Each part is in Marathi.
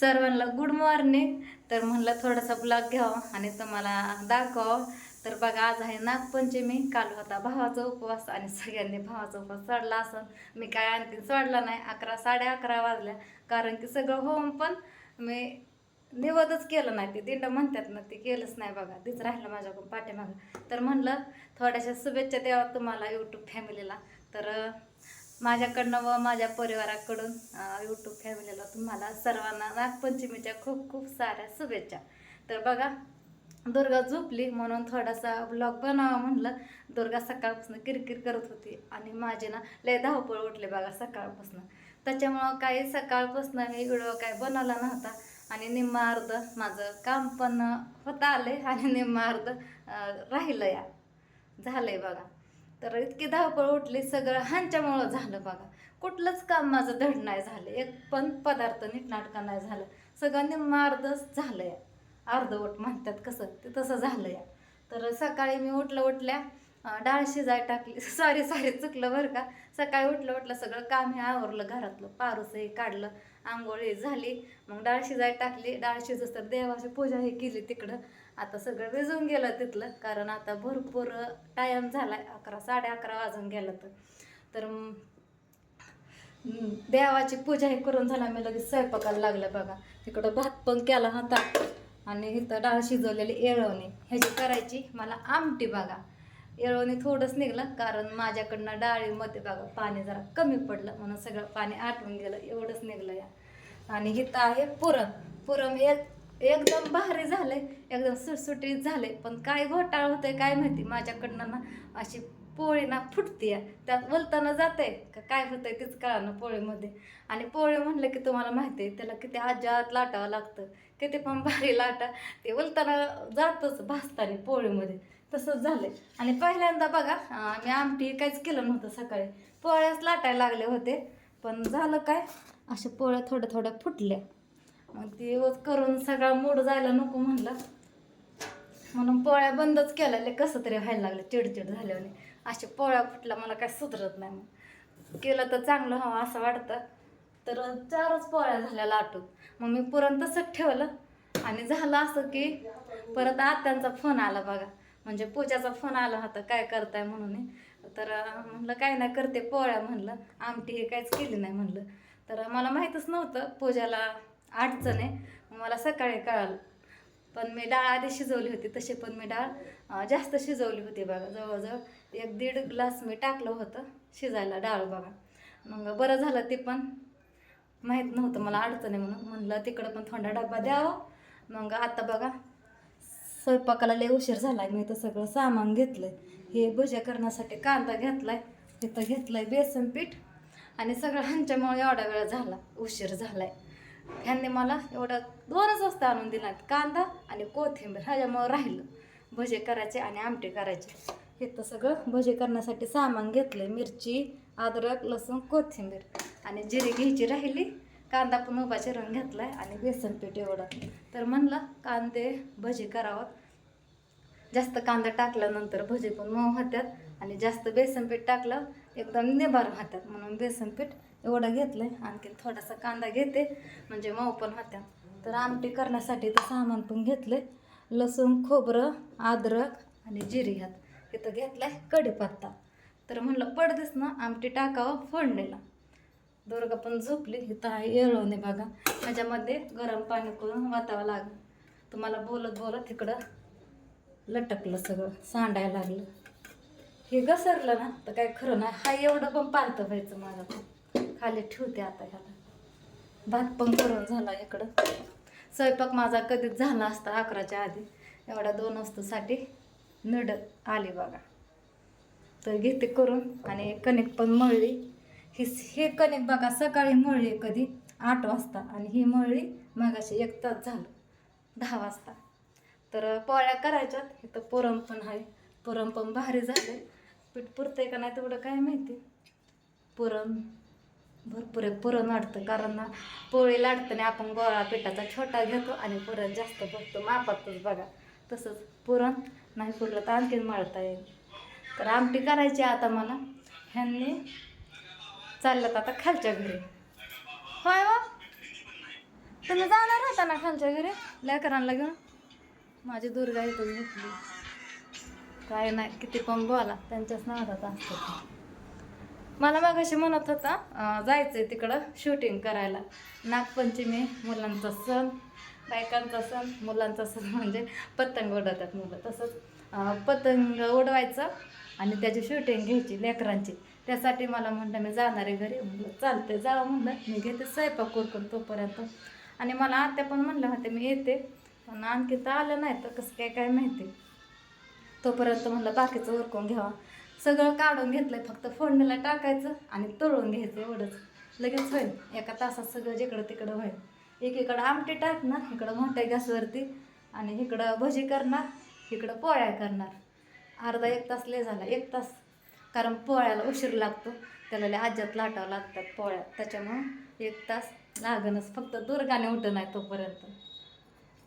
सर्वांना गुड मॉर्निंग तर म्हणलं थोडासा ब्लॉग घ्यावा आणि तुम्हाला दाखवावं. तर बघा आज आहे नागपंचमी. काल होता भावाचा उपवास आणि सगळ्यांनी भावाचा उपवास सोडला असं मी काय आणखी सोडला नाही. अकरा साडे अकरा वाजल्या. कारण की सगळं होम पण मी निवदच केलं नाही. ते दिंड म्हणतात ना ते केलंच नाही बघा. तीच राहिलं माझ्याकडून पाठीमागं. तर म्हणलं थोड्याशा शुभेच्छा द्यावा तुम्हाला यूट्यूब फॅमिलीला तर माझ्याकडनं व माझ्या परिवाराकडून यूट्यूब फॅमिलीला तुम्हाला सर्वांना नागपंचमीच्या खूप खूप साऱ्या शुभेच्छा. तर बघा दुर्गा झोपली म्हणून थोडासा ब्लॉग बनावा म्हणलं. दुर्गा सकाळपासून किरकिर करत होती आणि माझे ना लय धावपळ उठले बघा सकाळपासून. त्याच्यामुळं काही सकाळपासून मी व्हिडिओ काय बनवला नव्हता आणि निम्मा अर्ध माझं काम पण होता आले आणि निम्मा अर्ध राहिलं या झालंय बघा. तर इतकी धावपळ उठली सगळं ह्यांच्यामुळं झालं बघा. कुठलंच काम माझं धड नाही झालं. एक पण पदार्थ नीटनाटका नाही झालं. सगळं निम्मा अर्धच झालं या अर्धवट म्हणतात कसं ते तसं झालं या तर सकाळी मी उठलं उठल्या डाळ शिजाय टाकली. सॉरी सॉरी चुकलं बरं का. सकाळी उठलं उठलं सगळं काम हे आवरलं घरातलं. पारूसही काढलं आंघोळी झाली. मग डाळ शिजाय टाकली. डाळ शिजस तर देवाची पूजा हे केली तिकडं. आता सगळं विजून गेलं तिथलं कारण आता भरपूर टाईम झालाय अकरा साडे अकरा वाजून गेलं तर. तर देवाची पूजा हे करून झाला मी लगेच स्वयंपाकाला लागलं बघा. तिकडं भात पण केला होता आणि इथं डाळ शिजवलेली येळवणी. ह्याची करायची मला आमटी बघा. येळवणी थोडंच निघलं कारण माझ्याकडनं डाळीमध्ये बघा पाणी जरा कमी पडलं म्हणून सगळं पाणी आटवून गेलं एवढंच निघलं या. आणि इथं आहे पुरण पुरण एक एकदम भारी झालंय एकदम सुटसुटीत झाले पण काय घोटाळ होतोय काय माहिती? माझ्याकडनं ना अशी पोळी ना फुटते त्यात वलताना जाते का काय होतंय तेच कळानं पोळीमध्ये. आणि पोळी म्हणलं की तुम्हाला माहिती आहे त्याला किती आजात लाटावं लागतं. किती पण भारी लाटा ते वलताना जातच भासताना पोळीमध्ये. तसंच झालंय. आणि पहिल्यांदा बघा मी आमटी काहीच केलं नव्हतं सकाळी. पोळ्याच लाटायला लागले होते. पण झालं काय? अशा पोळ्या थोड्या थोड्या फुटल्या. मग ते करून सगळा मूड जायला नको म्हणलं. म्हणून पोळ्या बंदच केल्या कसं तरी व्हायला लागलं चिडचिड झाल्याने असे पोळ्या फुटल्या मला काय सुधरत नाही मग. केलं तर चांगलं हवं असं वाटतं. तर चारच पोळ्या झाल्या लाटून. मग मी पुरण तसंच ठेवलं. आणि झालं असं की परत आत्यांचा फोन आला बघा. म्हणजे पूजाचा फोन आला होता काय करताय म्हणून. तर म्हणलं काय नाही करते पोळ्या म्हणलं. आमटी हे काहीच केली नाही म्हणलं. तर मला माहीतच नव्हतं पूजाला अडचण आहे. मग मला सकाळी कळालं. पण मी डाळ आधी शिजवली होती तशी पण मी डाळ जास्त शिजवली होती बघा. जवळजवळ एक दीड ग्लास मी टाकलं होतं शिजायला डाळ बघा. मग बरं झालं ते पण. माहीत नव्हतं मला अडचण आहे म्हणून. म्हणलं तिकडं पण थोडा डबा द्यावा. मग आता बघा स्वयंपाकाला लय उशीर झालाय. मी तर सगळं सामान घेतलं आहे हे भज्या करण्यासाठी कांदा घेतला आहे तिथं घेतलं आहे बेसन पीठ. आणि सगळं ह्यांच्यामुळे एवढा वेळ झाला. उशीर झाला आहे ह्यांनी मला एवढं दोनच वाजता आणून दिला कांदा आणि कोथिंबीर. ह्याच्यामुळं राहिलं भजे करायचे आणि आमटे करायचे. हे तर सगळं भजे करण्यासाठी सामान घेतलंय. मिरची अद्रक लसूण कोथिंबीर. आणि जिरी घ्यायची राहिली. कांदा पण उभा चिरून आहे आणि बेसन पीठ एवढं. तर म्हणलं कांदे भजे करावं. जास्त कांदा टाकल्यानंतर भजे पण मऊ होतात आणि जास्त बेसन पीठ टाकलं एकदम निभार होतात म्हणून बेसन पीठ एवढं घेतलंय. आणखी थोडासा कांदा घेते म्हणजे मऊ पण होत्या. तर आमटी करण्यासाठी तर सामान पण घेतलंय. लसूण खोबरं अद्रक आणि जिरी ह्यात. इथं घेतलाय कढीपत्ता. तर म्हणलं पडदेस ना आमटी टाकावं फोडणीला. दुर्गा पण झोपली. इथं आहे येळवणे बघा. त्याच्यामध्ये गरम पाणी करून वातावं लागलं. तुम्हाला बोलत बोलत तिकडं लटकलं सगळं सांडायला लागलं. हे घसरलं ना तर काय खरं नाही. हा एवढं पण पालतं व्हायचं माझं तर खाली ठेवते आता ह्याला. भात पण करून झाला इकडं. स्वयंपाक माझा कधीच झाला असता अकराच्या आधी. एवढ्या दोन वस्तूसाठी नड आली बघा. तर घेते करून आणि कणिक पण मळली. ही हे कणिक बघा सकाळी मळली कधी? आठ वाजता आणि ही मळली मगाशी एक तास झालं. दहा वाजता. तर पोळ्या करायच्यात. इथं पुरण पण आहे. पुरण पण भारी झाले पीठ पुरतं आहे का नाही तेवढं काय माहिती. पुरण. भरपूर आहे. पुरण वाटतं कारण पोळी लाटताना आपण गोळा पिठाचा छोटा घेतो आणि पुरण जास्त भरतो मापातच बघा. तसंच पुरण नाही पुरलं तर आणखीन मळता येईल. तर आमटी करायची आता मला. ह्यांनी चाललं आता खालच्या घरी. होय वा? तुम्ही जाणार होता ना खालच्या घरी? लेकरांना घेऊन? माझी दुर्गा इथून घेतली काय नाही किती पण बोला त्यांच्याच नावात असतो मला मागाशी म्हणत होता जायचं जायचंय तिकडं शूटिंग करायला. नागपंचमी मुलांचा सण बायकांचा सण मुलांचा सण म्हणजे पतंग उडवतात मुलं. तसंच पतंग उडवायचं आणि त्याची शूटिंग घ्यायची लेकरांची. त्यासाठी मला म्हणलं मी जाणार आहे घरी. म्हणलं चालते जावं म्हणलं मी घेते स्वयंपाक करून तोपर्यंत. आणि मला आत्या पण म्हणलं होते मी येते. पण आणखी तर आलं नाही तर कसं काय काय माहिती. तोपर्यंत म्हणलं बाकीचं उरकून घ्यावा. सगळं काढून घेतलंय फक्त फोडणीला टाकायचं आणि तळून घ्यायचं एवढंच. लगेच होईल. एका तासात सगळं जिकडं तिकडं होईल. एकीकडं आमटी टाकणार इकडं मोठ्या गॅसवरती आणि इकडं भजी करणार इकडं पोळ्या करणार. अर्धा एक तास लय झाला एक तास. कारण पोळ्याला उशीर लागतो. त्याला लय आज्यात लाटावं लागतात पोळ्या. त्याच्यामुळं एक तास लागणच. फक्त दुर्गाने उठं नाही तोपर्यंत.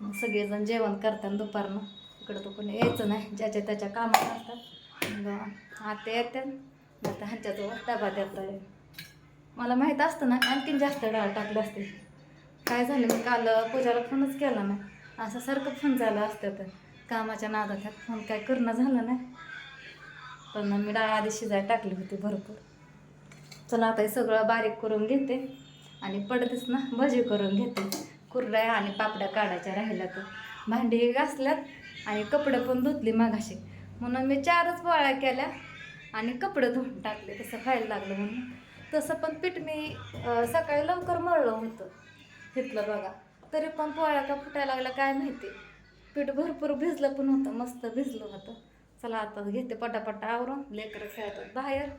मग सगळेजण जेवण करतात दुपारनं. इकडं तो कोणी यायचं नाही. ज्याच्या त्याच्या कामात असतात. मग आता येतात मग आता ह्यांच्याजवळ डबा देत आहे मला माहीत असतं ना आणखीन जास्त डाळ टाकलं असते. काय झालं मी काल पूजाला फोनच केला नाही. असं सारखं फोन झालं असतं तर. कामाच्या नादात फोन काय करणं झालं नाही. पण मी डाळ आधी शिजायला टाकली होती भरपूर. चला आता हे सगळं बारीक करून घेते. आणि पडतेच ना भजी करून घेते. कुरड्या आणि पापड्या काढायच्या राहिल्या तर. भांडी घासल्यात आणि कपडे पण धुतली मागाशी. म्हणून मी चारच पोळ्या केल्या आणि कपडे धुवून टाकले तसं खायला लागलं म्हणून. तसं पण पीठ मी सकाळी लवकर मळलं होतं घेतलं बघा. तरी पण पोळ्या का फुटायला लागल्या काय माहिती. पीठ भरपूर भिजलं पण होतं मस्त भिजलं होतं. चला आता घेते पटापटा आवरून लेकरं खेळतात बाहेर.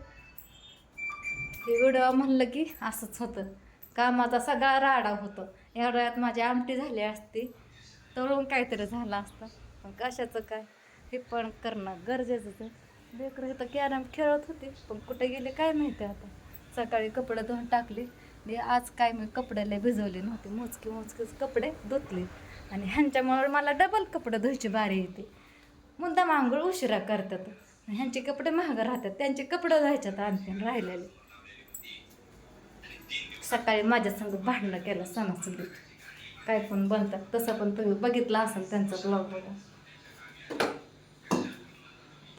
हे व्हिडिओ म्हणलं की असंच होतं. कामाचा सगळा राडा होतो. एवढ्यात माझी आमटी झाली असती. तळून काहीतरी झालं असतं. पण कशाचं काय? हे पण करणं गरजेचंच आहे. लेकरं इथं कॅरम खेळत होते पण कुठे गेले काय माहिती आता? सकाळी कपडे धुवून टाकले. दे आज काय मी कपड्याला भिजवले नव्हते. मोजके मोजकेच कपडे धुतले. आणि ह्यांच्यामुळे मला डबल कपडे धुवायची बारी येते. मुद्दाम आंघोळ उशिरा करतात. ह्यांचे कपडे महाग राहतात. त्यांचे कपडे धुवायच्यात आणखीन राहिलेले. सकाळी माझ्या संग भांडणं केलं सणासुदीत. काय पण बनतात तसं पण तुम्ही बघितलं असेल त्यांचा ब्लॉग बघा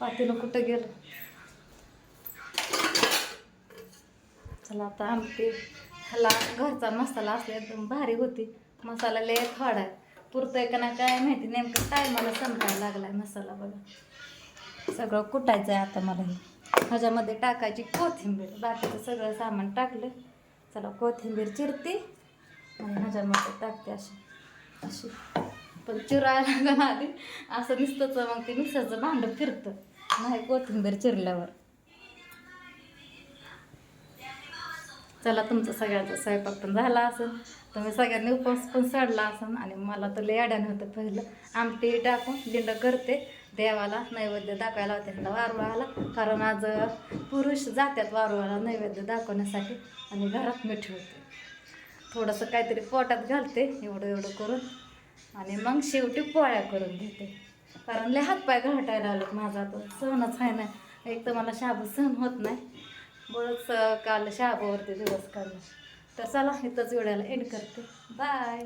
पातीला कुठं गेलं? चला आता आमटी. ह्याला घरचा मसाला असला एकदम भारी होती. मसाला लय थोडा आहे. पुरतोय का ना काय माहिती. नेमकं काय मला लागला लागलाय मसाला बघा. सगळं कुटायचं आहे आता मला हे. ह्याच्यामध्ये टाकायची कोथिंबीर. बाकीचं सगळं सामान टाकलं. चला कोथिंबीर चिरते. आणि ह्याच्यामध्ये टाकते अशी. अशी. पण चिरायला लागलं आधी. असं नुसतंच मग ते मिक्सरचं भांडं फिरतं. नाही कोथिंबीर चिरल्यावर. चला तुमचा सगळ्यांचा स्वयंपाक पण झाला असेल. तुम्ही सगळ्यांनी उपवास पण सोडला असेल आणि मला तर लय अड्यानं होतं पहिलं. आमटी टाकून दिंड करते. देवाला नैवेद्य दाखवायला होते. ह्याला वारुळाला. कारण आज पुरुष जातात वारुळाला नैवेद्य दाखवण्यासाठी आणि घरात मी ठेवते. थोडंसं काहीतरी पोटात घालते एवढं एवढं करून. आणि मग शेवटी पोळ्या करून घेते. कारण लय हातपाय घाटायला आलं माझा. तर सहनच आहे ना. एक तर मला शाबू सहन होत नाही. बरंच काल शाबूवरती दिवस काढला. तर चला इथंच वेळेला एंड करते. बाय